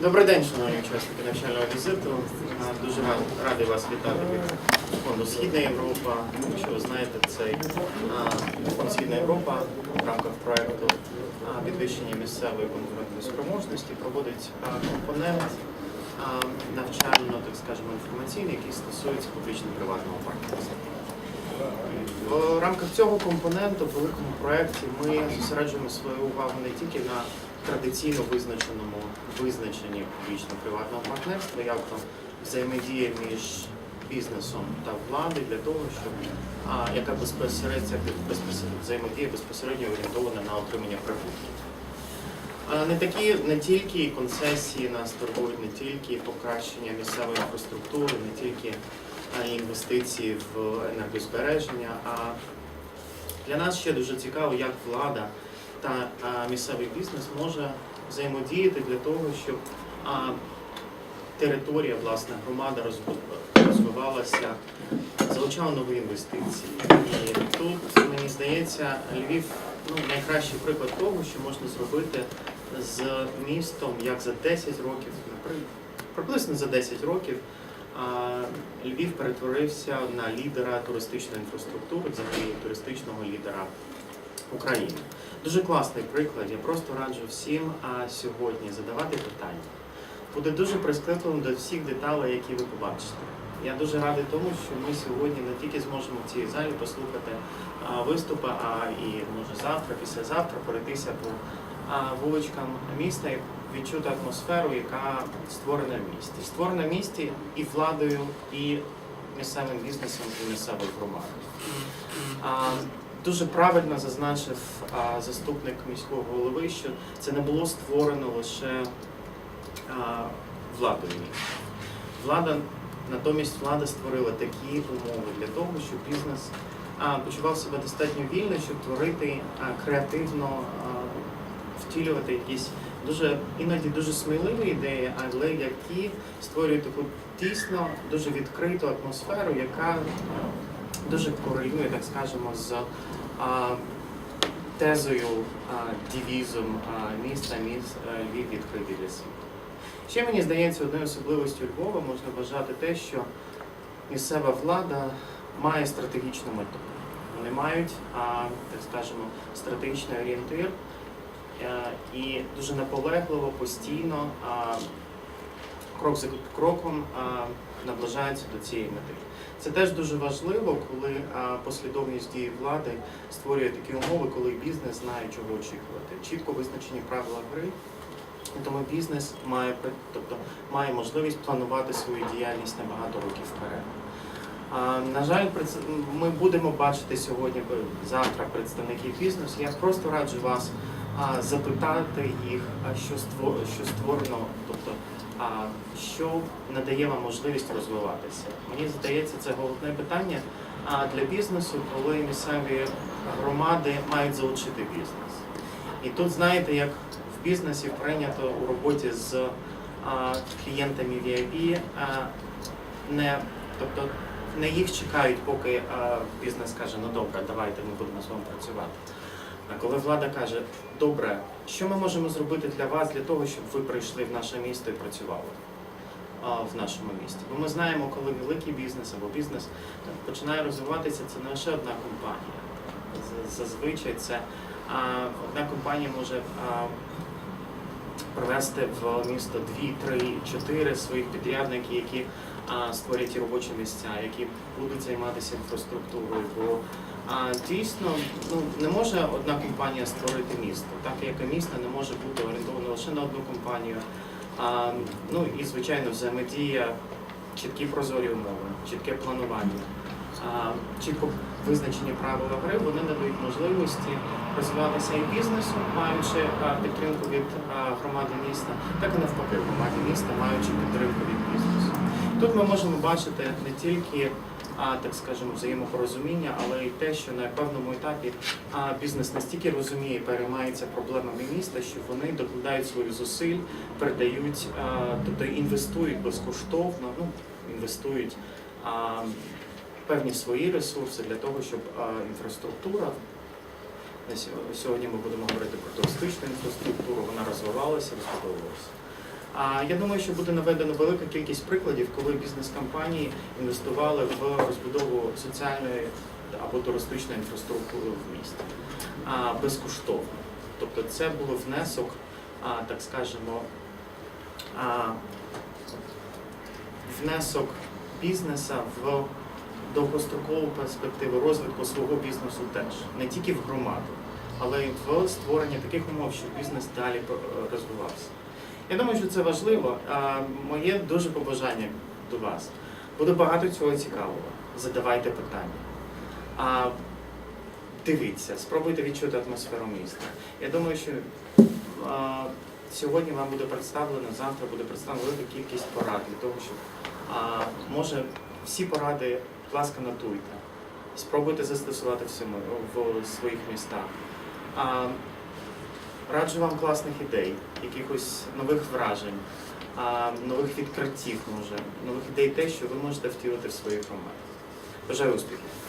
Добрий день, шановні учасники навчального візиту. Дуже рад- радий вас вітати від фонду Східна Європа. Якщо ви знаєте, цей фонд Східна Європа в рамках проекту підвищення місцевої конкурентної спроможності проводить компонент навчально, так скажемо, інформаційний, який стосується публічно-приватного партнерства. В рамках цього компоненту великому проєкті ми зосереджуємо свою увагу не тільки на традиційно визначеному визначенні публічно-приватного партнерства, як то взаємодія між бізнесом та владою для того, щоб а, яка безпосередньо взаємодія безпосередньо орієнтована на отримання прибутків. Не такі не тільки концесії нас турбують, не тільки покращення місцевої інфраструктури, не тільки інвестиції в енергозбереження. А для нас ще дуже цікаво, як влада та місцевий бізнес може взаємодіяти для того, щоб територія, власне, громада розвивалася, залучала нові інвестиції. І тут, мені здається, Львів ну, найкращий приклад того, що можна зробити з містом, як за 10 років, приблизно за 10 років. Львів перетворився на лідера туристичної інфраструктури, взагалі туристичного лідера України. Дуже класний приклад. Я просто раджу всім а, сьогодні задавати питання. Буде дуже прискіпливим до всіх деталей, які ви побачите. Я дуже радий тому, що ми сьогодні не тільки зможемо в цій залі послухати а, виступи, а і може завтра, післязавтра пройтися по а, вуличкам міста і відчути атмосферу, яка створена в місті. Створена в місті і владою, і місцевим бізнесом, і місцевою громадою. Дуже правильно зазначив а, заступник міського голови, що це не було створено лише а, владою міста. Влада, натомість влада створила такі умови для того, щоб бізнес а, почував себе достатньо вільно, щоб творити а, креативно, а, втілювати якісь дуже іноді дуже сміливі ідеї, але які створюють таку дійсно дуже відкриту атмосферу, яка дуже корелює, так скажемо, з а, тезою, а, девізом а, міста міст а, Львів відкритий для світу. Ще мені здається, одною особливістю Львова можна вважати те, що місцева влада має стратегічну мету. Вони мають, а, так скажемо, стратегічний орієнтир е, і дуже наполегливо, постійно, а, крок за кроком а, наближаються до цієї мети. Це теж дуже важливо, коли послідовність дії влади створює такі умови, коли бізнес знає, чого очікувати. Чітко визначені правила гри. Тому бізнес має тобто має можливість планувати свою діяльність на багато років вперед. На жаль, ми будемо бачити сьогодні, е, завтра представників бізнесу. Я просто раджу вас а, запитати їх, а що ство- що створено, тобто а, що надає вам можливість розвиватися. Мені здається, це головне питання а, для бізнесу, коли місцеві громади мають залучити бізнес. І тут знаєте, як в бізнесі прийнято у роботі з а, клієнтами VIP, а, не, тобто не їх чекають, поки а, бізнес каже, ну добре, давайте ми будемо з вами працювати. А коли влада каже, добре, що ми можемо зробити для вас, для того, щоб ви прийшли в наше місто і працювали в нашому місті? Бо ми знаємо, коли великий бізнес або бізнес починає розвиватися, це не лише одна компанія. Зазвичай це одна компанія може привести в місто 2, 3, 4 своїх підрядників, які а, створять робочі місця, які будуть займатися інфраструктурою. Бо а, дійсно ну, не може одна компанія створити місто, так як місто не може бути орієнтовано лише на одну компанію. А, ну і звичайно взаємодія, чіткі прозорі умови, чітке планування, а, чітко визначені правила гри, вони надають можливості розвиватися і бізнесу, маючи підтримку від громади міста, так і навпаки, громаді міста, маючи підтримку від бізнесу. Тут ми можемо бачити не тільки а, так скажемо, взаємопорозуміння, але й те, що на певному етапі а, бізнес настільки розуміє, і переймається проблемами міста, що вони докладають свої зусиль, передають, а, тобто інвестують безкоштовно, ну інвестують а, певні свої ресурси для того, щоб інфраструктура. Сьогодні ми будемо говорити про туристичну інфраструктуру, вона розвивалася, розбудовувалася. А я думаю, що буде наведено велика кількість прикладів, коли бізнес-компанії інвестували в розбудову соціальної або туристичної інфраструктури в місті а, безкоштовно. Тобто це був внесок, а, так скажемо, а, внесок бізнеса в довгострокову перспективу розвитку свого бізнесу теж не тільки в громаду, але й в створення таких умов, щоб бізнес далі е, розвивався. Я думаю, що це важливо. Моє дуже побажання до вас. Буде багато цього цікавого. Задавайте питання. Дивіться, спробуйте відчути атмосферу міста. Я думаю, що а, сьогодні вам буде представлено, завтра буде представлена велика кількість порад для того, щоб а, може всі поради, будь ласка, нотуйте. Спробуйте застосувати в, в своїх містах. А, раджу вам класних ідей, якихось нових вражень, а, нових відкриттів, може, нових ідей те, що ви можете втілити в своїх громадах. Бажаю успіхів!